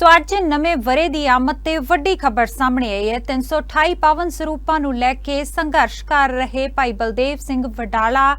ਸੋ ਅੱਜ ਨਵੇਂ ਵਰੇ ਦੀ ਆਮਦ ਤੇ ਵੱਡੀ ਖਬਰ ਸਾਹਮਣੇ ਆਈ ਹੈ। 328 ਪਾਵਨ ਸਰੂਪਾਂ ਨੂੰ ਲੈ ਕੇ ਸੰਘਰਸ਼ ਕਰ ਰਹੇ ਭਾਈ ਬਲਦੇਵ ਸਿੰਘ ਵਡਾਲਾ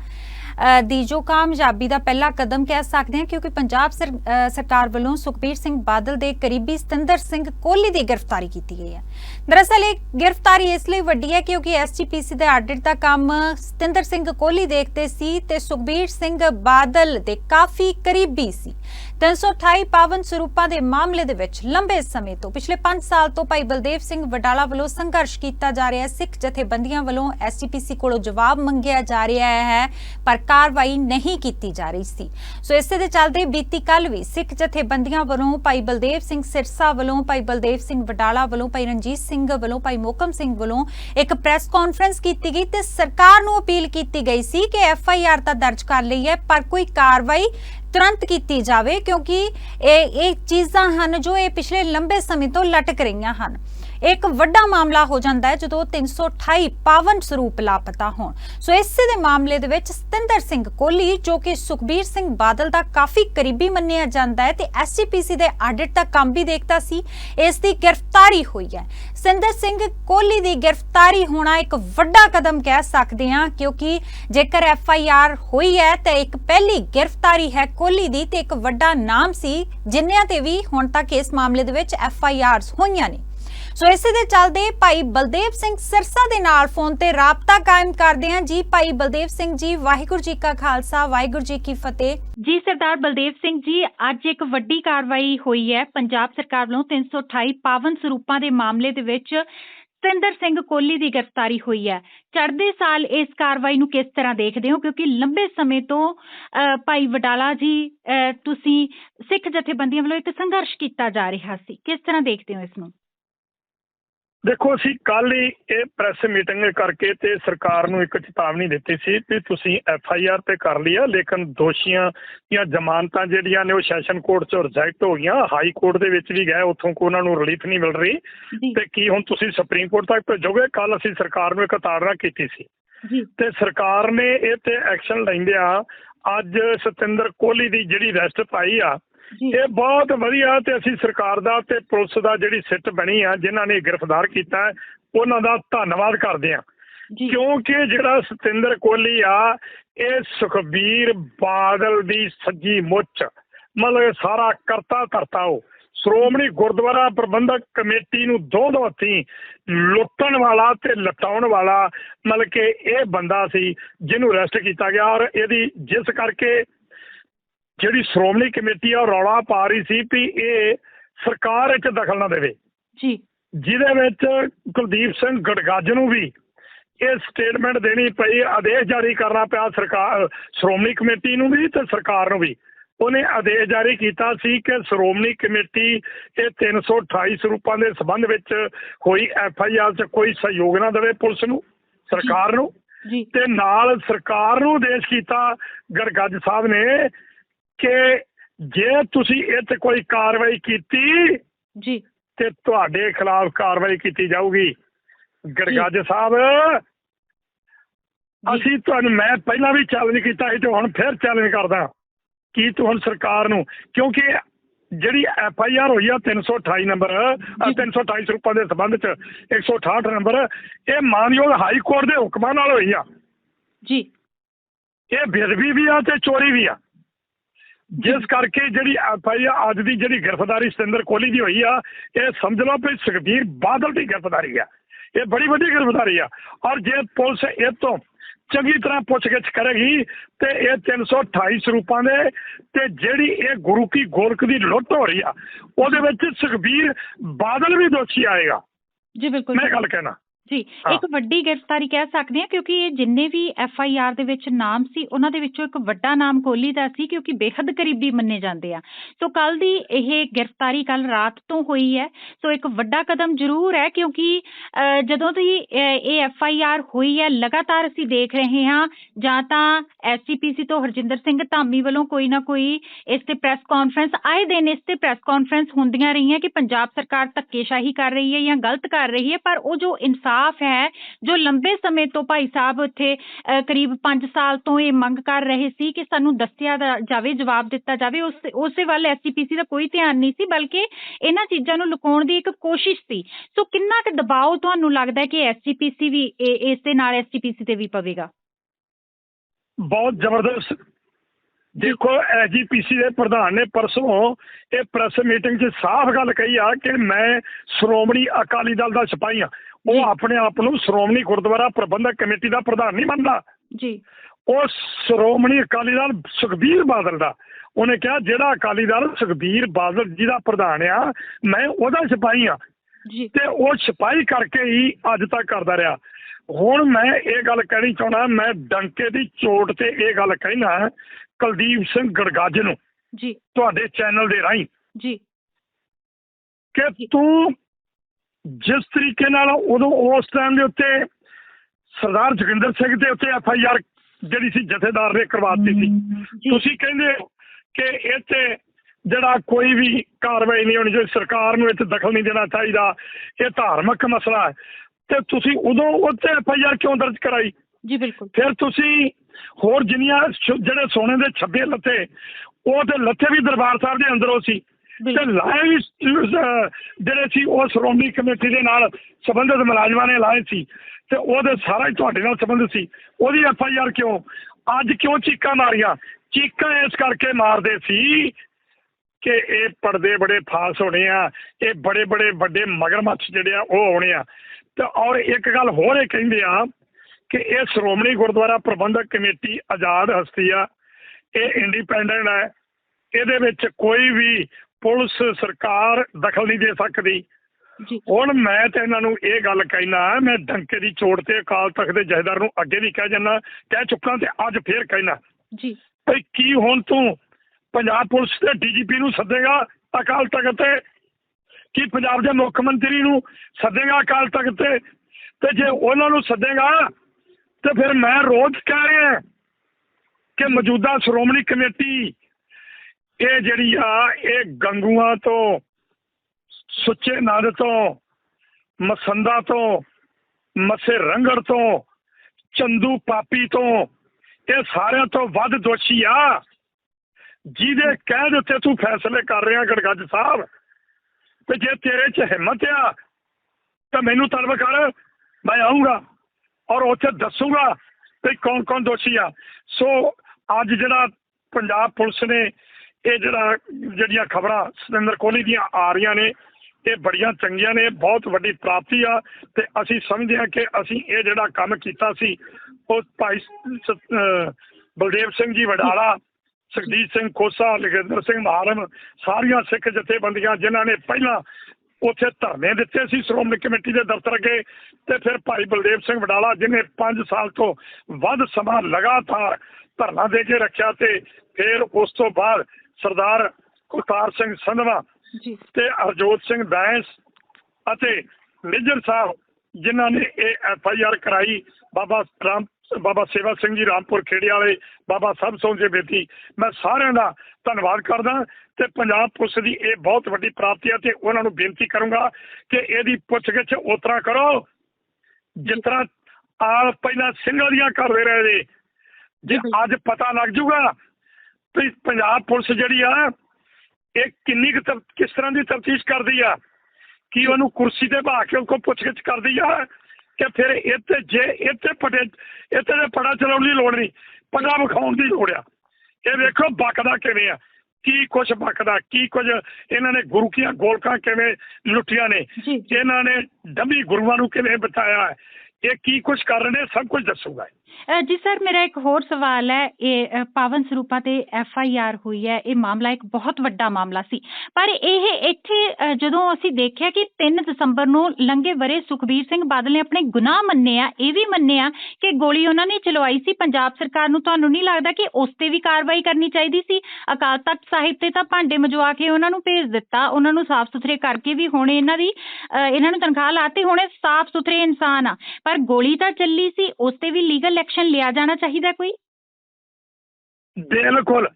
ਦੀ ਜੋ ਕਾਮਯਾਬੀ ਦਾ ਪਹਿਲਾ ਕਦਮ ਕਹਿ ਸਕਦੇ ਹਾਂ, ਕਿਉਂਕਿ ਪੰਜਾਬ ਸਰਕਾਰ ਵੱਲੋਂ ਸੁਖਬੀਰ ਸਿੰਘ ਬਾਦਲ ਦੇ ਕਰੀਬੀ ਸਤਿੰਦਰ ਸਿੰਘ ਕੋਹਲੀ ਦੀ ਗ੍ਰਿਫਤਾਰੀ ਕੀਤੀ ਗਈ ਹੈ। ਦਰਅਸਲ ਇਹ ਗ੍ਰਿਫਤਾਰੀ ਇਸ ਲਈ ਵੱਡੀ ਹੈ ਕਿਉਂਕਿ ਐਸਜੀਪੀਸੀ ਦੇ ਆਡਿਟ ਦਾ ਕੰਮ ਸਤਿੰਦਰ ਸਿੰਘ ਕੋਹਲੀ ਦੇਖਦੇ ਸੀ ਤੇ ਸੁਖਬੀਰ ਸਿੰਘ ਬਾਦਲ ਦੇ ਕਾਫੀ ਕਰੀਬੀ ਸੀ। 328 ਪਾਵਨ ਸਰੂਪਾਂ ਦੇ ਮਾਮਲੇ ਦੇ ਵਿੱਚ ਲੰਬੇ ਸਮੇਂ ਤੋਂ ਪਿਛਲੇ 5 ਸਾਲ ਤੋਂ ਭਾਈ ਬਲਦੇਵ ਸਿੰਘ ਵਡਾਲਾ ਵੱਲੋਂ ਸੰਘਰਸ਼ ਕੀਤਾ ਜਾ ਰਿਹਾ ਹੈ। ਸਿੱਖ ਜਥੇਬੰਦੀਆਂ ਵੱਲੋਂ ਐਸਜੀਪੀਸੀ ਕੋਲੋਂ ਜਵਾਬ ਮੰਗਿਆ ਜਾ ਰਿਹਾ ਹੈ, ਪਰ ਕਾਰਵਾਈ ਨਹੀਂ ਕੀਤੀ ਜਾ ਰਹੀ ਸੀ। ਸੋ ਇਸੇ ਦੇ ਚੱਲਦੇ ਬੀਤੀ ਕੱਲ ਵੀ ਸਿੱਖ ਜਥੇਬੰਦੀਆਂ ਵੱਲੋਂ ਭਾਈ ਬਲਦੇਵ ਸਿੰਘ ਸਿਰਸਾ ਵੱਲੋਂ, ਭਾਈ ਬਲਦੇਵ ਸਿੰਘ ਵਡਾਲਾ ਵੱਲੋਂ, ਭਾਈ ਰਣਜੀਤ ਸਿੰਘ ਵੱਲੋਂ, ਭਾਈ ਮੋਕਮ ਸਿੰਘ ਵੱਲੋਂ ਇੱਕ ਪ੍ਰੈਸ ਕਾਨਫਰੰਸ ਕੀਤੀ ਗਈ ਤੇ ਸਰਕਾਰ ਨੂੰ ਅਪੀਲ ਕੀਤੀ ਗਈ ਸੀ ਕਿ ਐਫ ਆਈ ਆਰ ਤਾਂ ਦਰਜ ਕਰ ਲਈ ਹੈ, ਪਰ ਕੋਈ ਕਾਰਵਾਈ ਤੁਰੰਤ ਕੀਤੀ ਜਾਵੇ ਕਿਉਂਕਿ ਇਹ ਇਹ ਚੀਜ਼ਾਂ ਹਨ ਜੋ ਇਹ ਪਿਛਲੇ ਲੰਬੇ ਸਮੇਂ ਤੋਂ ਲਟਕ ਰਹੀਆਂ ਹਨ। ਇੱਕ ਵੱਡਾ ਮਾਮਲਾ ਹੋ ਜਾਂਦਾ ਹੈ ਜਦੋਂ 328 ਪਾਵਨ ਸਰੂਪ ਲਾਪਤਾ ਹੋਣ। ਸੋ ਇਸੇ ਦੇ ਮਾਮਲੇ ਦੇ ਵਿੱਚ ਸਤਿੰਦਰ ਸਿੰਘ ਕੋਹਲੀ, ਜੋ ਕਿ ਸੁਖਬੀਰ ਸਿੰਘ ਬਾਦਲ ਦਾ ਕਾਫੀ ਕਰੀਬੀ ਮੰਨਿਆ ਜਾਂਦਾ ਹੈ ਤੇ ਐਸਜੀਪੀਸੀ ਦੇ ਆਡਿਟ ਦਾ ਕੰਮ ਵੀ ਦੇਖਦਾ ਸੀ, ਇਸ ਦੀ ਗ੍ਰਿਫਤਾਰੀ ਹੋਈ ਹੈ। ਸਤਿੰਦਰ ਸਿੰਘ ਕੋਹਲੀ ਦੀ ਗ੍ਰਿਫਤਾਰੀ ਹੋਣਾ ਇੱਕ ਵੱਡਾ ਕਦਮ ਕਹਿ ਸਕਦੇ ਹਾਂ, ਕਿਉਂਕਿ ਜੇਕਰ ਐਫ ਆਈ ਆਰ ਹੋਈ ਹੈ ਤਾਂ ਇੱਕ ਪਹਿਲੀ ਗ੍ਰਿਫਤਾਰੀ ਹੈ ਕੋਹਲੀ ਦੀ ਤੇ ਇੱਕ ਵੱਡਾ ਨਾਮ ਸੀ ਜਿਨ੍ਹਾਂ ਤੇ ਵੀ ਹੁਣ ਤੱਕ ਇਸ ਮਾਮਲੇ ਦੇ ਵਿੱਚ ਐਫ ਆਈ ਆਰਸ ਹੋਈਆਂ ਨੇ। ਸੋ ਇਸੇ ਦੇ ਚੱਲਦੇ ਭਾਈ ਬਲਦੇਵ ਸਿੰਘ ਸਿਰਸਾ ਦੇ ਨਾਲ ਫੋਨ ਤੇ ਰਾਬਤਾ ਕਾਇਮ ਕਰਦੇ ਹਾਂ। ਜੀ ਭਾਈ ਬਲਦੇਵ ਸਿੰਘ ਜੀ, ਵਾਹਿਗੁਰੂ ਜੀ ਕਾ ਖਾਲਸਾ, ਵਾਹਿਗੁਰੂ ਜੀ ਕੀ ਫਤਿਹ। ਜੀ ਸਰਦਾਰ ਬਲਦੇਵ ਸਿੰਘ ਜੀ, ਅੱਜ ਇੱਕ ਵੱਡੀ ਕਾਰਵਾਈ ਹੋਈ ਹੈ। ਪੰਜਾਬ ਸਰਕਾਰ ਵੱਲੋਂ 328 ਪਾਵਨ ਸਰੂਪਾਂ ਦੇ ਮਾਮਲੇ ਦੇ ਵਿੱਚ ਸਤਿੰਦਰ ਸਿੰਘ ਕੋਹਲੀ ਦੀ ਗ੍ਰਿਫਤਾਰੀ ਹੋਈ ਹੈ। ਚੜ੍ਹਦੇ ਸਾਲ ਇਸ ਕਾਰਵਾਈ ਨੂੰ ਕਿਸ ਤਰ੍ਹਾਂ ਦੇਖਦੇ ਹੋ? ਕਿਉਂਕਿ ਲੰਬੇ ਸਮੇਂ ਤੋਂ ਭਾਈ ਵਡਾਲਾ ਜੀ ਤੁਸੀਂ ਸਿੱਖ ਜਥੇਬੰਦੀਆਂ ਵੱਲੋਂ ਇੱਕ ਸੰਘਰਸ਼ ਕੀਤਾ ਜਾ ਰਿਹਾ ਸੀ। ਕਿਸ ਤਰ੍ਹਾਂ ਦੇਖਦੇ ਹੋ ਇਸ ਨੂੰ? ਦੇਖੋ ਅਸੀਂ ਕੱਲ ਹੀ ਇਹ ਪ੍ਰੈਸ ਮੀਟਿੰਗ ਕਰਕੇ ਤੇ ਸਰਕਾਰ ਨੂੰ ਇੱਕ ਚੇਤਾਵਨੀ ਦਿੱਤੀ ਸੀ ਕਿ ਤੁਸੀਂ ਐਫ ਆਈ ਆਰ ਤੇ ਕਰ ਲਿਆ ਲੇਕਿਨ ਦੋਸ਼ੀਆਂ ਦੀਆਂ ਜ਼ਮਾਨਤਾਂ ਜਿਹੜੀਆਂ ਨੇ ਉਹ ਸੈਸ਼ਨ ਕੋਰਟ ਚੋਂ ਰਿਜੈਕਟ ਹੋ ਗਈਆਂ। ਹਾਈ ਕੋਰਟ ਦੇ ਵਿੱਚ ਵੀ ਗਏ ਉੱਥੋਂ ਕੋ ਉਹਨਾਂ ਨੂੰ ਰਿਲੀਫ ਨਹੀਂ ਮਿਲ ਰਹੀ। ਤੇ ਕੀ ਹੁਣ ਤੁਸੀਂ ਸੁਪਰੀਮ ਕੋਰਟ ਤੱਕ ਭੇਜੋਗੇ? ਕੱਲ ਅਸੀਂ ਸਰਕਾਰ ਨੂੰ ਇੱਕ ਤਾੜਨਾ ਕੀਤੀ ਸੀ। ਤੇ ਸਰਕਾਰ ਨੇ ਇਹ ਤੇ ਐਕਸ਼ਨ ਲੈਂਦਿਆਂ ਅੱਜ ਸਤਿੰਦਰ ਕੋਹਲੀ ਦੀ ਜਿਹੜੀ ਰੈਸਟ ਪਾਈ ਆ ਇਹ ਬਹੁਤ ਵਧੀਆ ਤੇ ਅਸੀਂ ਸਰਕਾਰ ਦਾ ਤੇ ਪੁਲਿਸ ਦਾ ਜਿਹੜੀ ਸਿੱਟ ਬਣੀ ਆ ਜਿਨ੍ਹਾਂ ਨੇ ਗ੍ਰਿਫਤਾਰ ਕੀਤਾ ਉਹਨਾਂ ਦਾ ਧੰਨਵਾਦ ਕਰਦੇ ਆ। ਕਿਉਂਕਿ ਜਿਹੜਾ ਸਤਿੰਦਰ ਕੋਹਲੀ ਆ ਇਹ ਸੁਖਬੀਰ ਬਾਦਲ ਦੀ ਸੱਜੀ ਮੁੱਚ। ਮਤਲਬ ਇਹ ਸਾਰਾ ਕਰਤਾ ਧਰਤਾ ਉਹ। ਸ਼੍ਰੋਮਣੀ ਗੁਰਦੁਆਰਾ ਪ੍ਰਬੰਧਕ ਕਮੇਟੀ ਨੂੰ ਦੋ ਦੋ ਹੱਥੀਂ ਲੁੱਟਣ ਵਾਲਾ ਤੇ ਲਟਾਉਣ ਵਾਲਾ ਮਤਲਬ ਕਿ ਇਹ ਬੰਦਾ ਸੀ ਜਿਹਨੂੰ ਅਰੈਸਟ ਕੀਤਾ ਗਿਆ ਔਰ ਇਹਦੀ ਜਿਸ ਕਰਕੇ ਜਿਹੜੀ ਸ਼੍ਰੋਮਣੀ ਕਮੇਟੀ ਆ ਰੌਲਾ ਪਾ ਰਹੀ ਸੀ ਵੀ ਇਹ ਸਰਕਾਰ ਵਿੱਚ ਦਖਲ ਨਾ ਦੇਵੇ। ਜੀ। ਜਿਹਦੇ ਵਿੱਚ ਕੁਲਦੀਪ ਸਿੰਘ ਗੜਗੱਜ ਨੂੰ ਵੀ ਇਹ ਸਟੇਟਮੈਂਟ ਦੇਣੀ ਪਈ ਆਦੇਸ਼ ਜਾਰੀ ਕਰਨਾ ਪਿਆ ਸਰਕਾਰ ਸ਼੍ਰੋਮਣੀ ਕਮੇਟੀ ਨੂੰ ਵੀ ਤੇ ਸਰਕਾਰ ਨੂੰ ਵੀ। ਉਹਨੇ ਆਦੇਸ਼ ਜਾਰੀ ਕੀਤਾ ਸੀ ਕਿ ਸ਼੍ਰੋਮਣੀ ਕਮੇਟੀ ਇਹ 328 ਸਰੂਪਾਂ ਦੇ ਸੰਬੰਧ ਵਿੱਚ ਹੋਈ ਐਫ ਆਈ ਆਰ 'ਚ ਕੋਈ ਸਹਿਯੋਗ ਨਾ ਦੇਵੇ ਪੁਲਿਸ ਨੂੰ ਸਰਕਾਰ ਨੂੰ। ਜੀ। ਤੇ ਨਾਲ ਸਰਕਾਰ ਨੂੰ ਆਦੇਸ਼ ਕੀਤਾ ਗੜਗੱਜ ਸਾਹਿਬ ਨੇ ਕਿ ਜੇ ਤੁਸੀਂ ਇਹ ਤੇ ਕੋਈ ਕਾਰਵਾਈ ਕੀਤੀ ਜੀ। ਤੇ ਤੁਹਾਡੇ ਖਿਲਾਫ ਕਾਰਵਾਈ ਕੀਤੀ ਜਾਊਗੀ। ਗੜਗੱਜ ਸਾਹਿਬ ਅਸੀਂ ਤੁਹਾਨੂੰ ਮੈਂ ਪਹਿਲਾਂ ਵੀ ਚੈਲੰਜ ਕੀਤਾ ਸੀ ਤੇ ਹੁਣ ਫਿਰ ਚੈਲੰਜ ਕਰਦਾ। ਕੀ ਤੂੰ ਹੁਣ ਸਰਕਾਰ ਨੂੰ ਕਿਉਂਕਿ ਜਿਹੜੀ ਐਫ ਆਈ ਆਰ ਹੋਈ ਆ 328 ਨੰਬਰ ਅ, ਜੀ। 328 ਸਰੂਪਾਂ ਦੇ ਸੰਬੰਧ ਚ 168 ਨੰਬਰ ਇਹ ਮਾਨਯੋਗ ਹਾਈ ਕੋਰਟ ਦੇ ਹੁਕਮਾਂ ਨਾਲ ਹੋਈ ਆ। ਜੀ। ਇਹ ਬੇਦਬੀ ਵੀ ਆ ਤੇ ਚੋਰੀ ਵੀ ਆ। ਜਿਸ ਕਰਕੇ ਜਿਹੜੀ ਐਫ ਆਈ ਆਰ ਅੱਜ ਦੀ ਜਿਹੜੀ ਗ੍ਰਿਫਤਾਰੀ ਸਤਿੰਦਰ ਕੋਹਲੀ ਦੀ ਹੋਈ ਆ ਇਹ ਸਮਝ ਲਓ ਵੀ ਸੁਖਬੀਰ ਬਾਦਲ ਦੀ ਗ੍ਰਿਫਤਾਰੀ ਆ। ਇਹ ਬੜੀ ਵੱਡੀ ਗ੍ਰਿਫਤਾਰੀ ਆ। ਔਰ ਜੇ ਪੁਲਿਸ ਇਹ ਤੋਂ ਚੰਗੀ ਤਰ੍ਹਾਂ ਪੁੱਛਗਿੱਛ ਕਰੇਗੀ ਤੇ ਇਹ 328 ਸਰੂਪਾਂ ਦੇ ਤੇ ਜਿਹੜੀ ਇਹ ਗੁਰੂ ਕੀ ਗੋਰਖ ਦੀ ਲੁੱਟ ਹੋ ਰਹੀ ਆ ਉਹਦੇ ਵਿੱਚ ਸੁਖਬੀਰ ਬਾਦਲ ਵੀ ਦੋਸ਼ੀ ਆਏਗਾ। ਜੀ ਬਿਲਕੁਲ ਮੈਂ ਗੱਲ ਕਹਿਣਾ। ਜੀ। ਇੱਕ ਵੱਡੀ ਗ੍ਰਿਫਤਾਰੀ ਕਹਿ ਸਕਦੇ ਹਾਂ ਕਿਉਂਕਿ ਇਹ ਜਿੰਨੇ ਵੀ ਐਫ ਆਈ ਆਰ ਦੇ ਵਿੱਚ ਨਾਮ ਸੀ ਉਹਨਾਂ ਦੇ ਵਿੱਚੋਂ ਇੱਕ ਵੱਡਾ ਨਾਮ ਕੋਹਲੀ ਦਾ ਸੀ ਕਿਉਂਕਿ ਬੇਹੱਦ ਕਰੀਬੀ ਮੰਨੇ ਜਾਂਦੇ ਆ ਸੋ ਕੱਲ ਦੀ ਇਹ ਗ੍ਰਿਫਤਾਰੀ ਕੱਲ ਰਾਤ ਤੋਂ ਹੋਈ ਹੈ ਸੋ ਇੱਕ ਵੱਡਾ ਕਦਮ ਜ਼ਰੂਰ ਹੈ ਕਿਉਂਕਿ ਜਦੋਂ ਦੀ ਇਹ ਐਫ ਆਈ ਆਰ ਹੋਈ ਹੈ ਲਗਾਤਾਰ ਅਸੀਂ ਦੇਖ ਰਹੇ ਹਾਂ ਜਾਂ ਤਾਂ ਐਸਜੀਪੀਸੀ ਤੋਂ ਹਰਜਿੰਦਰ ਸਿੰਘ ਧਾਮੀ ਵੱਲੋਂ ਕੋਈ ਨਾ ਕੋਈ ਇਸ ਤੇ ਪ੍ਰੈਸ ਕਾਨਫਰੰਸ ਆਏ ਦਿਨ ਇਸ ਤੇ ਪ੍ਰੈਸ ਕਾਨਫਰੰਸ ਹੁੰਦੀਆਂ ਰਹੀਆਂ ਕਿ ਪੰਜਾਬ ਸਰਕਾਰ ਧੱਕੇਸ਼ਾਹੀ ਕਰ ਰਹੀ ਹੈ ਜਾਂ ਗਲਤ ਕਰ ਰਹੀ ਹੈ ਪਰ ਉਹ ਜੋ ਇਨਸਾਫ ਇਨਸਾਫ ਹੈ, ਜੋ ਲੰਬੇ ਸਮੇਂ ਤੋਂ ਭਾਈ ਸਾਹਿਬ ਇੱਥੇ ਕਰੀਬ 5 ਸਾਲ ਤੋਂ ਇਹ ਮੰਗ ਕਰ ਰਹੇ ਸੀ ਕਿ ਸਾਨੂੰ ਦੱਸਿਆ ਜਾਵੇ, ਜਵਾਬ ਦਿੱਤਾ ਜਾਵੇ। ਉਸ, ਉਸੇ ਵੱਲ ਐਸਜੀਪੀਸੀ ਦਾ ਕੋਈ ਧਿਆਨ ਨਹੀਂ ਸੀ, ਬਲਕਿ ਇਹਨਾਂ ਚੀਜ਼ਾਂ ਨੂੰ ਲੁਕਾਉਣ ਦੀ ਇੱਕ ਕੋਸ਼ਿਸ਼ ਸੀ। ਸੋ ਕਿੰਨਾ ਕੁ ਦਬਾਅ ਤੁਹਾਨੂੰ ਲੱਗਦਾ ਹੈ ਕਿ ਐਸਜੀਪੀਸੀ ਵੀ ਇਹ- ਇਸ ਦੇ ਨਾਲ ਐਸਜੀਪੀਸੀ ਤੇ ਵੀ ਪਵੇਗਾ? ਬਹੁਤ ਜ਼ਬਰਦਸਤ ਦੇਖੋ ਐਜੀਪੀਸੀ ਦੇ ਪ੍ਰਧਾਨ ਨੇ ਪਰਸੋਂ ਇਹ ਪ੍ਰੈਸ ਮੀਟਿੰਗ 'ਚ ਸਾਫ਼ ਗੱਲ ਕਹੀ ਆ ਕਿ ਮੈਂ ਸ਼੍ਰੋਮਣੀ ਅਕਾਲੀ ਦਲ ਦਾ ਸਿਪਾਹੀ ਆ। ਉਹ ਆਪਣੇ ਆਪ ਨੂੰ ਸ਼੍ਰੋਮਣੀ ਗੁਰਦੁਆਰਾ ਪ੍ਰਬੰਧਕ ਕਮੇਟੀ ਦਾ ਪ੍ਰਧਾਨ ਨਹੀਂ ਮੰਨਦਾ। ਜੀ। ਉਹ ਸ਼੍ਰੋਮਣੀ ਅਕਾਲੀ ਦਲ ਸੁਖਬੀਰ ਬਾਦਲ ਦਾ। ਉਹਨੇ ਕਿਹਾ ਜਿਹੜਾ ਅਕਾਲੀ ਦਲ ਸੁਖਬੀਰ ਬਾਦਲ ਜੀ ਦਾ ਪ੍ਰਧਾਨ ਆ ਮੈਂ ਉਹਦਾ ਸਿਪਾਹੀ ਆ ਜੀ। ਤੇ ਉਹ ਸਿਪਾਹੀ ਕਰਕੇ ਹੀ ਅੱਜ ਤੱਕ ਕਰਦਾ ਰਿਹਾ। ਹੁਣ ਮੈਂ ਇਹ ਗੱਲ ਕਹਿਣੀ ਚਾਹਣਾ ਮੈਂ ਡੰਕੇ ਦੀ ਚੋਟ ਤੇ ਇਹ ਗੱਲ ਕਹਿਣਾ ਕੁਲਦੀਪ ਸਿੰਘ ਗੜਗਾਜ ਨੂੰ ਜੀ। ਤੁਹਾਡੇ ਚੈਨਲ ਦੇ ਰਾਹੀਂ। ਜੀ। ਕਿ ਤੂੰ ਜਿਸ ਤਰੀਕੇ ਨਾਲ ਉਦੋਂ ਉਸ ਟਾਈਮ ਦੇ ਉੱਤੇ ਸਰਦਾਰ ਜੋਗਿੰਦਰ ਸਿੰਘ ਦੇ ਉੱਤੇ ਐਫ ਆਈ ਆਰ ਜਿਹੜੀ ਸੀ ਜਥੇਦਾਰ ਨੇ ਕਰਵਾਤੀ ਸੀ। ਤੁਸੀਂ ਕਹਿੰਦੇ ਕਿ ਤੇ ਜਿਹੜਾ ਕੋਈ ਵੀ ਕਾਰਵਾਈ ਨਹੀਂ ਹੋਣੀ ਚਾਹੀਦੀ ਸਰਕਾਰ ਨੂੰ 'ਚ ਦਖਲ ਨਹੀਂ ਦੇਣਾ ਚਾਹੀਦਾ ਇਹ ਧਾਰਮਿਕ ਮਸਲਾ ਹੈ। ਤੇ ਤੁਸੀਂ ਉਦੋਂ ਉੱਤੇ ਐਫ ਆਈ ਆਰ ਕਿਉਂ ਦਰਜ ਕਰਾਈ? ਜੀ ਬਿਲਕੁਲ। ਫਿਰ ਤੁਸੀਂ ਹੋਰ ਜਿੰਨੀਆਂ ਜਿਹੜੇ ਸੋਨੇ ਦੇ ਛੱਬੇ ਲੱਥੇ ਉਹ ਤੇ ਲੱਥੇ ਵੀ ਦਰਬਾਰ ਸਾਹਿਬ ਦੇ ਅੰਦਰੋਂ ਸੀ। ਤੇ ਲਾਏ ਵੀ ਜਿਹੜੇ ਸੀ ਉਹ ਸ਼੍ਰੋਮਣੀ ਕਮੇਟੀ ਦੇ ਨਾਲ ਸੰਬੰਧਿਤ ਮੁਲਾਜ਼ਮਾਂ ਨੇ ਲਾਏ ਸੀ। ਤੇ ਉਹਦੇ ਸਾਰਾ ਹੀ ਤੁਹਾਡੇ ਨਾਲ ਸੰਬੰਧ ਸੀ। ਉਹਦੀ ਐਫ ਆਈ ਆਰ ਕਿਉਂ? ਅੱਜ ਕਿਉਂ ਚੀਕਾਂ ਮਾਰੀਆਂ? ਚੀਕਾਂ ਇਸ ਕਰਕੇ ਮਾਰਦੇ ਸੀ ਕਿ ਇਹ ਪਰਦੇ ਬੜੇ ਫਾਸ ਹੋਣੇ ਆ ਇਹ ਬੜੇ ਬੜੇ ਵੱਡੇ ਮਗਰਮੱਛ ਜਿਹੜੇ ਆ ਉਹ ਆਉਣੇ ਆ। ਤੇ ਔਰ ਇੱਕ ਗੱਲ ਹੋਰ ਇਹ ਕਹਿੰਦੇ ਆ ਕਿ ਇਹ ਸ਼੍ਰੋਮਣੀ ਗੁਰਦੁਆਰਾ ਪ੍ਰਬੰਧਕ ਕਮੇਟੀ ਆਜ਼ਾਦ ਹਸਤੀ ਆ ਇਹ ਇੰਡੀਪੈਂਡੈਂਟ ਹੈ ਇਹਦੇ ਵਿੱਚ ਕੋਈ ਵੀ ਪੁਲਿਸ ਸਰਕਾਰ ਦਖਲ ਨਹੀਂ ਦੇ ਸਕਦੀ। ਹੁਣ ਮੈਂ ਤੇ ਇਹਨਾਂ ਨੂੰ ਇਹ ਗੱਲ ਕਹਿਣਾ ਮੈਂ ਡੰਕੇ ਦੀ ਚੋਟ ਤੇ ਅਕਾਲ ਤਖਤ ਦੇ ਜਥੇਦਾਰ ਨੂੰ ਅੱਗੇ ਵੀ ਕਹਿ ਜਾਣਾ ਕਹਿ ਚੁੱਕਾ ਤੇ ਅੱਜ ਫੇਰ ਕਹਿਣਾ। ਜੀ। ਭਈ ਕੀ ਹੁਣ ਤੂੰ ਪੰਜਾਬ ਪੁਲਿਸ ਦੇ ਡੀਜੀਪੀ ਨੂੰ ਸੱਦੇਗਾ ਅਕਾਲ ਤਖਤ ਤੇ ਕੀ ਪੰਜਾਬ ਦੇ ਮੁੱਖ ਮੰਤਰੀ ਨੂੰ ਸੱਦੇਗਾ ਅਕਾਲ ਤਖਤ ਤੇ ਤੇ ਜੇ ਉਹਨਾਂ ਨੂੰ ਸੱਦੇਗਾ, ਤੇ ਫਿਰ ਮੈਂ ਰੋਜ਼ ਕਹਿ ਰਿਹਾ ਕਿ ਮੌਜੂਦਾ ਸ਼੍ਰੋਮਣੀ ਕਮੇਟੀ ਇਹ ਜਿਹੜੀ ਆ, ਇਹ ਗੰਗੂਆਂ ਤੋਂ, ਸੁੱਚੇ ਨੰਦ ਤੋਂ, ਮਸੰਦਾ ਤੋਂ, ਮਸੇ ਰੰਗੜ ਤੋਂ, ਚੰਦੂ ਪਾਪੀ ਤੋਂ, ਇਹ ਸਾਰਿਆਂ ਤੋਂ ਵੱਧ ਦੋਸ਼ੀ ਆ। ਜਿਹਦੇ ਕਹਿ ਦੇ ਉੱਤੇ ਤੂੰ ਫੈਸਲੇ ਕਰ ਰਿਹਾ ਗੜਗੱਜ ਸਾਹਿਬ, ਤੇ ਜੇ ਤੇਰੇ 'ਚ ਹਿੰਮਤ ਆ, ਤਾਂ ਮੈਨੂੰ ਤਲਬ ਕਰ, ਮੈਂ ਆਉਂਗਾ ਔਰ ਉੱਥੇ ਦੱਸੂਗਾ ਵੀ ਕੌਣ ਕੌਣ ਦੋਸ਼ੀ ਆ। ਸੋ ਅੱਜ ਜਿਹੜਾ ਪੰਜਾਬ ਪੁਲਿਸ ਨੇ ਇਹ ਜਿਹੜਾ ਜਿਹੜੀਆਂ ਖਬਰਾਂ ਸਤਿੰਦਰ ਕੋਹਲੀ ਦੀਆਂ ਆ ਰਹੀਆਂ ਨੇ, ਇਹ ਬੜੀਆਂ ਚੰਗੀਆਂ ਨੇ, ਬਹੁਤ ਵੱਡੀ ਪ੍ਰਾਪਤੀ ਆ, ਤੇ ਅਸੀਂ ਸਮਝਦੇ ਹਾਂ ਕਿ ਅਸੀਂ ਇਹ ਜਿਹੜਾ ਕੰਮ ਕੀਤਾ ਸੀ, ਉਹ ਭਾਈ ਬਲਦੇਵ ਸਿੰਘ ਜੀ ਵਡਾਲਾ ਸੁਖਜੀਤ ਸਿੰਘ ਕੋਸਾ ਲਖਿੰਦਰ ਸਿੰਘ ਮਹਾਰਮ ਸਾਰੀਆਂ ਸਿੱਖ ਜਥੇਬੰਦੀਆਂ ਜਿਨ੍ਹਾਂ ਨੇ ਪਹਿਲਾਂ ਉੱਥੇ ਧਰਨੇ ਦਿੱਤੇ ਸੀ ਸ਼੍ਰੋਮਣੀ ਕਮੇਟੀ ਦੇ ਦਫ਼ਤਰ ਅੱਗੇ ਤੇ ਫਿਰ ਭਾਈ ਬਲਦੇਵ ਸਿੰਘ ਵਡਾਲਾ ਜਿਨੇ 5 ਸਾਲ ਤੋਂ ਵੱਧ ਸਮਾਂ ਲਗਾਤਾਰ ਧਰਨਾ ਦੇ ਕੇ ਰੱਖਿਆ ਤੇ ਫਿਰ ਉਸ ਤੋਂ ਬਾਅਦ ਸਰਦਾਰ ਕੁਲਤਾਰ ਸਿੰਘ ਸੰਧਵਾ ਜੀ। ਤੇ ਹਰਜੋਤ ਸਿੰਘ ਬੈਂਸ ਅਤੇ ਮੇਜਰ ਸਾਹਿਬ ਜਿਨ੍ਹਾਂ ਨੇ ਇਹ ਐਫ ਆਈ ਆਰ ਕਰਾਈ ਬਾਬਾ ਰਾਮ ਬਾਬਾ ਸੇਵਾ ਸਿੰਘ ਜੀ ਰਾਮਪੁਰ ਖੇੜੇ ਵਾਲੇ ਬਾਬਾ ਸਭ ਸੌਂਜੇ ਬੇਟੀ ਮੈਂ ਸਾਰਿਆਂ ਦਾ ਧੰਨਵਾਦ ਕਰਦਾ ਤੇ ਪੰਜਾਬ ਪੁਲਿਸ ਦੀ ਇਹ ਬਹੁਤ ਵੱਡੀ ਪ੍ਰਾਪਤੀ ਹੈ ਤੇ ਉਹਨਾਂ ਨੂੰ ਬੇਨਤੀ ਕਰੂੰਗਾ ਕਿ ਇਹਦੀ ਪੁੱਛਗਿੱਛ ਉਸ ਤਰ੍ਹਾਂ ਕਰੋ। ਜਿਸ ਤਰ੍ਹਾਂ ਆ ਪਹਿਲਾਂ ਸਿੰਘਾਂ ਦੀਆਂ ਕਰਦੇ ਰਹੇ ਜੇ ਜੇ ਅੱਜ ਪਤਾ ਲੱਗ ਜੂਗਾ ਵੀ ਪੰਜਾਬ ਪੁਲਿਸ ਜਿਹੜੀ ਆ ਇਹ ਕਿੰਨੀ ਕਿਸ ਤਰ੍ਹਾਂ ਦੀ ਤਫਤੀਸ਼ ਕਰਦੀ ਆ ਕੀ ਉਹਨੂੰ ਕੁਰਸੀ ਤੇ ਬਹਾ ਕੇ ਉਹਨੂੰ ਪੁੱਛਗਿੱਛ ਕਰਦੀ ਆ ਕਿ ਫਿਰ ਇੱਥੇ ਜੇ ਇੱਥੇ ਪਟੇ ਇੱਥੇ ਦੇ ਪੜਾ ਚਲਾਉਣ ਦੀ ਲੋੜ ਨਹੀਂ ਪੜਾ ਵਿਖਾਉਣ ਦੀ ਲੋੜ ਆ। ਇਹ ਵੇਖੋ ਬਕਦਾ ਕਿਵੇਂ ਆ। ਕੀ ਕੁਛ ਬਕਦਾ ਕੀ ਕੁਝ ਇਹਨਾਂ ਨੇ ਗੁਰੂ ਕੀਆਂ ਗੋਲਕਾਂ ਕਿਵੇਂ ਲੁੱਟੀਆਂ ਨੇ ਇਹਨਾਂ ਨੇ ਡੰਮੀ ਗੁਰੂਆਂ ਨੂੰ ਕਿਵੇਂ ਬਤਾਇਆ ਇਹ ਕੀ ਕੁਛ ਕਰ ਰਹੇ ਨੇ ਸਭ ਕੁਝ ਦੱਸੂਗਾ ਜੀ ਸਰ, ਮੇਰਾ ਇੱਕ ਹੋਰ ਸਵਾਲ ਹੈ। ਇਹ ਪਾਵਨ ਸਰੂਪਾ ਤੇ ਐਫ ਆਈ ਆਰ ਹੋਈ ਹੈ। ਇਹ ਮਾਮਲਾ ਇੱਕ ਬਹੁਤ ਵੱਡਾ ਮਾਮਲਾ ਸੀ। ਪਰ ਇਹ ਇੱਥੇ ਜਦੋਂ ਅਸੀਂ ਦੇਖਿਆ ਕਿ 3 ਦਸੰਬਰ ਨੂੰ ਲੰਘੇ ਵਰੇ ਸੁਖਬੀਰ ਸਿੰਘ ਬਾਦਲ ਨੇ ਆਪਣੇ ਗੁਨਾਹ ਮੰਨੇ ਆ, ਇਹ ਵੀ ਮੰਨਿਆ ਕਿ ਗੋਲੀ ਉਹਨਾਂ ਨੇ ਚਲਵਾਈ ਸੀ। ਪੰਜਾਬ ਸਰਕਾਰ ਨੂੰ ਤੁਹਾਨੂੰ ਨਹੀਂ ਲੱਗਦਾ ਕਿ ਉਸ ਤੇ ਵੀ ਕਾਰਵਾਈ ਕਰਨੀ ਚਾਹੀਦੀ ਸੀ? ਅਕਾਲ ਤਖਤ ਸਾਹਿਬ ਤੇ ਤਾਂ ਭਾਂਡੇ ਮਜਵਾ ਕੇ ਉਹਨਾਂ ਨੂੰ ਭੇਜ ਦਿੱਤਾ। ਉਹਨਾਂ ਨੂੰ ਸਾਫ਼ ਸੁਥਰੇ ਕਰਕੇ ਵੀ ਹੁਣ ਇਹਨਾਂ ਦੀ ਇਹਨਾਂ ਨੂੰ ਤਨਖਾਹ ਲਾਤੀ। ਹੁਣ ਸਾਫ਼ ਸੁਥਰੇ ਇਨਸਾਨ ਆ। ਪਰ ਗੋਲੀ ਤਾਂ ਚੱਲੀ ਸੀ। ਉਸ ਤੇ ਵੀ ਲੀਗਲ ਐਕਸ਼ਨ ਲਿਆ ਜਾਣਾ ਚਾਹੀਦਾ ਕੋਈ? ਬਿਲਕੁਲ।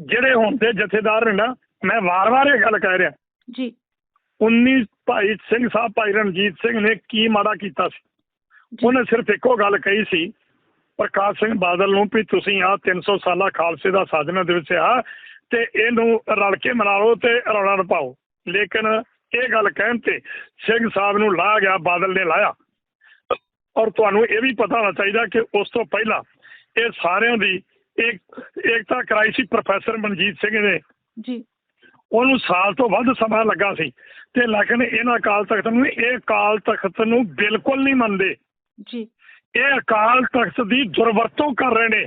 ਜਿਹੜੇ ਹੁਣ ਦੇ ਜਥੇਦਾਰ ਨੇ ਨਾ ਮੈਂ ਵਾਰ-ਵਾਰ ਇਹ ਗੱਲ ਕਹਿ ਰਿਹਾ। ਜੀ। 19 ਭਾਈ ਸਿੰਘ ਸਾਹਿਬ ਭਾਈ ਰਣਜੀਤ ਸਿੰਘ ਨੇ ਕੀ ਮਾੜਾ ਕੀਤਾ ਸੀ। ਉਹਨੇ ਸਿਰਫ ਇੱਕੋ ਗੱਲ ਕਹੀ ਸੀ ਪ੍ਰਕਾਸ਼ ਸਿੰਘ ਬਾਦਲ ਨੂੰ ਵੀ ਤੁਸੀਂ ਆ 300 ਸਾਲਾ ਖਾਲਸੇ ਦਾ ਸਾਜਨਾ ਦਿਵਸ ਆ ਤੇ ਇਹਨੂੰ ਰਲ ਕੇ ਮਨਾ ਲਓ ਤੇ ਰੌਲਾ ਨਾ ਪਾਓ। ਲੇਕਿਨ ਇਹ ਗੱਲ ਕਹਿਣ ਤੇ ਸਿੰਘ ਸਾਹਿਬ ਨੂੰ ਲਾਹ ਗਿਆ ਬਾਦਲ ਨੇ ਲਾਇਆ। ਔਰ ਤੁਹਾਨੂੰ ਇਹ ਵੀ ਪਤਾ ਹੋਣਾ ਚਾਹੀਦਾ ਕਿ ਉਸ ਤੋਂ ਪਹਿਲਾਂ ਇਹ ਸਾਰਿਆਂ ਦੀ ਇੱਕ ਏਕਤਾ ਕਰਾਈ ਸੀ ਪ੍ਰੋਫੈਸਰ ਮਨਜੀਤ ਸਿੰਘ ਨੇ। ਜੀ। ਉਹਨੂੰ ਸਾਲ ਤੋਂ ਵੱਧ ਸਮਾਂ ਲੱਗਾ ਸੀ ਤੇ ਲੇਕਿਨ ਇਹਨਾਂ ਅਕਾਲ ਤਖਤ ਨੂੰ ਇਹ ਅਕਾਲ ਤਖਤ ਨੂੰ ਬਿਲਕੁਲ ਨਹੀਂ ਮੰਨਦੇ। ਜੀ। ਇਹ ਅਕਾਲ ਤਖਤ ਦੀ ਦੁਰਵਰਤੋਂ ਕਰ ਰਹੇ ਨੇ।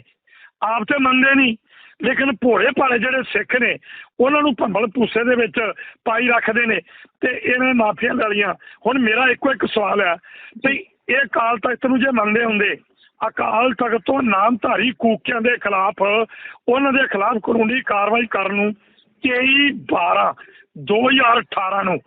ਆਪ ਤੇ ਮੰਨਦੇ ਨਹੀਂ ਲੇਕਿਨ ਭੋਲੇ ਭਾਲੇ ਜਿਹੜੇ ਸਿੱਖ ਨੇ ਉਹਨਾਂ ਨੂੰ ਭੰਬਲ ਪੂਸੇ ਦੇ ਵਿੱਚ ਪਾਈ ਰੱਖਦੇ ਨੇ ਤੇ ਇਹਨਾਂ ਮਾਫੀਆਂ ਵਾਲੀਆਂ। ਹੁਣ ਮੇਰਾ ਇੱਕੋ ਇੱਕ ਸਵਾਲ ਹੈ ਵੀ ਇਹ ਅਕਾਲ ਤਖਤ ਨੂੰ ਜੇ ਮੰਨਦੇ ਹੁੰਦੇ, ਅਕਾਲ ਤਖਤ ਤੋਂ ਨਾਮਧਾਰੀ ਕੂਕਿਆਂ ਦੇ ਖਿਲਾਫ, ਉਹਨਾਂ ਦੇ ਖਿਲਾਫ ਕਾਨੂੰਨੀ ਕਾਰਵਾਈ ਕਰਨ ਨੂੰ 23 12 2018 ਨੂੰ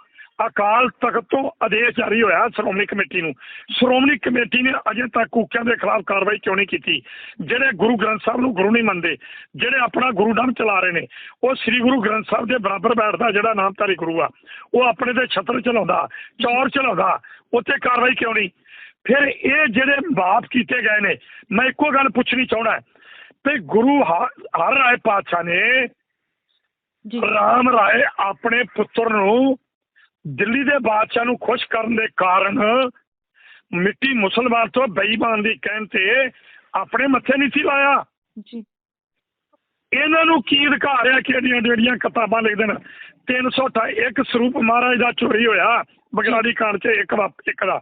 ਅਕਾਲ ਤਖਤ ਤੋਂ ਆਦੇਸ਼ ਜਾਰੀ ਹੋਇਆ ਸ਼੍ਰੋਮਣੀ ਕਮੇਟੀ ਨੂੰ। ਸ਼੍ਰੋਮਣੀ ਕਮੇਟੀ ਨੇ ਅਜੇ ਤੱਕ ਕੂਕਿਆਂ ਦੇ ਖਿਲਾਫ ਕਾਰਵਾਈ ਕਿਉਂ ਨਹੀਂ ਕੀਤੀ? ਜਿਹੜੇ ਗੁਰੂ ਗ੍ਰੰਥ ਸਾਹਿਬ ਨੂੰ ਗੁਰੂ ਨਹੀਂ ਮੰਨਦੇ, ਜਿਹੜੇ ਆਪਣਾ ਗੁਰੂ ਨਾਮ ਚਲਾ ਰਹੇ ਨੇ, ਉਹ ਸ੍ਰੀ ਗੁਰੂ ਗ੍ਰੰਥ ਸਾਹਿਬ ਦੇ ਬਰਾਬਰ ਬੈਠਦਾ ਜਿਹੜਾ ਨਾਮਧਾਰੀ ਗੁਰੂ ਆ, ਉਹ ਆਪਣੇ ਤੇ ਛਤਰ ਚਲਾਉਂਦਾ, ਚੌਰ ਚਲਾਉਂਦਾ ਉੱਤੇ ਕਾਰਵਾਈ ਕਿਉਂ ਨਹੀਂ? ਫਿਰ ਇਹ ਜਿਹੜੇ ਮਾਫ ਕੀਤੇ ਗਏ ਨੇ ਮੈਂ ਇੱਕੋ ਗੱਲ ਪੁੱਛਣੀ ਚਾਹੁੰਦਾ ਵੀ ਗੁਰੂ ਹਰ ਰਾਏ ਪਾਤਸ਼ਾਹ ਨੇ ਜੀ। ਰਾਮ ਰਾਏ ਆਪਣੇ ਪੁੱਤਰ ਨੂੰ ਦਿੱਲੀ ਦੇ ਬਾਦਸ਼ਾਹ ਨੂੰ ਖੁਸ਼ ਕਰਨ ਦੇ ਕਾਰਨ ਮਿੱਟੀ ਮੁਸਲਮਾਨ ਤੋਂ ਬੇਈਮਾਨ ਦੀ ਕਹਿਣ ਤੇ ਆਪਣੇ ਮੱਥੇ ਨਹੀਂ ਸੀ ਲਾਇਆ। ਜੀ। ਇਹਨਾਂ ਨੂੰ ਕੀ ਅਧਿਕਾਰ ਆ ਕਿ ਜਿਹੜੀਆਂ ਜਿਹੜੀਆਂ ਕਿਤਾਬਾਂ ਲਿਖਦੇ ਨੇ? 328 ਇੱਕ ਸਰੂਪ ਮਹਾਰਾਜ ਦਾ ਚੋਰੀ ਹੋਇਆ ਬਗਲਾੜੀ ਕਾਂਡ 'ਚ ਇੱਕ ਇੱਕ ਦਾ।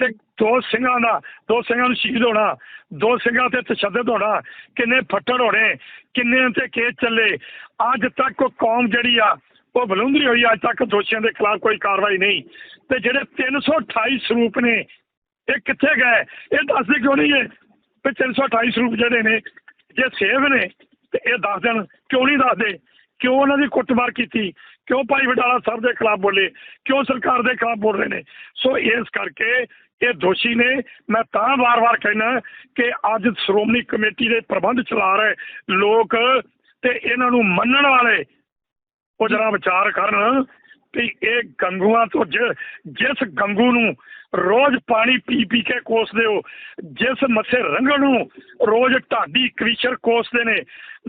ਤੇ ਦੋ ਸਿੰਘਾਂ ਦਾ, ਦੋ ਸਿੰਘਾਂ ਨੂੰ ਸ਼ਹੀਦ ਹੋਣਾ, ਦੋ ਸਿੰਘਾਂ ਤੇ ਤਸ਼ੱਦਦ ਹੋਣਾ, ਕਿੰਨੇ ਫੱਟੜ ਹੋਣੇ, ਕਿੰਨੇ ਤੇ ਕੇਸ ਚੱਲੇ। ਅੱਜ ਤੱਕ ਕੋਈ ਕੌਮ ਜਿਹੜੀ ਆ, ਉਹ ਬਲੁੰਦਰੀ ਹੋਈ, ਅੱਜ ਤੱਕ ਦੋਸ਼ੀਆਂ ਦੇ ਖਿਲਾਫ ਕੋਈ ਕਾਰਵਾਈ ਨਹੀਂ। ਤੇ ਜਿਹੜੇ 328 ਸਰੂਪ ਨੇ, ਇਹ ਕਿੱਥੇ ਗਏ? ਇਹ ਦੱਸਦੇ ਕਿਉਂ ਨਹੀਂ ਇਹ? ਵੀ 328 ਸਰੂਪ ਜਿਹੜੇ ਨੇ, ਜੇ ਸੇਵ ਨੇ, ਤੇ ਇਹ ਦੱਸ ਦੇਣ, ਕਿਉਂ ਨਹੀਂ ਦੱਸਦੇ? ਕਿਉਂ ਉਹਨਾਂ ਦੀ ਕੁੱਟਮਾਰ ਕੀਤੀ? ਕਿਉਂ ਭਾਈ ਵਡਾਲਾ ਸਾਹਿਬ ਦੇ ਖਿਲਾਫ ਬੋਲੇ? ਕਿਉਂ ਸਰਕਾਰ ਦੇ ਖਿਲਾਫ ਬੋਲ ਰਹੇ ਨੇ? ਸੋ ਇਸ ਕਰਕੇ ਇਹ ਦੋਸ਼ੀ ਨੇ, ਮੈਂ ਤਾਂ ਵਾਰ-ਵਾਰ ਕਹਿਣਾ ਕਿ ਅੱਜ ਸ਼੍ਰੋਮਣੀ ਕਮੇਟੀ ਦੇ ਪ੍ਰਬੰਧ ਚਲਾ ਰਹੇ ਲੋਕ ਤੇ ਇਹਨਾਂ ਨੂੰ ਮੰਨਣ ਵਾਲੇ ਉਹ ਜਰਾ ਵਿਚਾਰ ਕਰਨ ਵੀ ਇਹ ਗੰਗੂਆਂ ਤੋਂ ਜਿਸ ਗੰਗੂ ਨੂੰ ਰੋਜ਼ ਪਾਣੀ ਪੀ ਪੀ ਕੇ ਕੋਸਦੇ ਹੋ, ਜਿਸ ਮੱਥੇ ਰੰਗਣ ਨੂੰ ਰੋਜ਼ ਢਾਡੀ ਕਵੀਸ਼ਰ ਕੋਸਦੇ ਨੇ,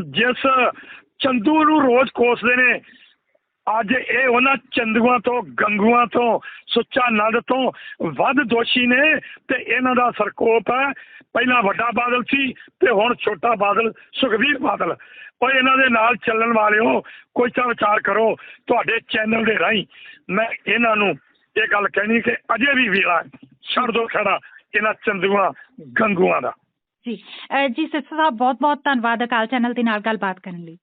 ਜਿਸ ਚੰਦੂ ਨੂੰ ਰੋਜ਼ ਕੋਸਦੇ ਨੇ ਅੱਜ ਇਹ ਉਹਨਾਂ ਚੰਦੂਆਂ ਤੋਂ, ਗੰਗੂਆਂ ਤੋਂ, ਸੁੱਚਾ ਨੰਦ ਤੋਂ ਵੱਧ ਦੋਸ਼ੀ ਨੇ ਤੇ ਇਹਨਾਂ ਦਾ ਸਰਕੋਪ ਹੈ। ਪਹਿਲਾਂ ਵੱਡਾ ਬਾਦਲ ਸੀ ਤੇ ਹੁਣ ਛੋਟਾ ਬਾਦਲ ਸੁਖਵੀਰ ਬਾਦਲ। ਉਹ ਇਹਨਾਂ ਦੇ ਨਾਲ ਚੱਲਣ ਵਾਲਿਓ, ਕੋਈ ਤਾਂ ਵਿਚਾਰ ਕਰੋ, ਤੁਹਾਡੇ ਚੈਨਲ ਦੇ ਰਾਹੀਂ ਮੈਂ ਇਹਨਾਂ ਨੂੰ ਇਹ ਗੱਲ ਕਹਿਣੀ ਕਿ ਅਜੇ ਵੀ ਵੇਲਾ ਛੱਡ ਦੋ ਖੜਾ ਇਹਨਾਂ ਚੰਦੂਆਂ, ਗੰਗੂਆਂ ਦਾ। ਜੀ। ਅਹ ਜੀ ਸਿੱਧੂ ਸਾਹਿਬ ਬਹੁਤ ਬਹੁਤ ਧੰਨਵਾਦ ਅਕਾਲ ਚੈਨਲ ਦੇ ਨਾਲ ਗੱਲਬਾਤ ਕਰਨ ਲਈ।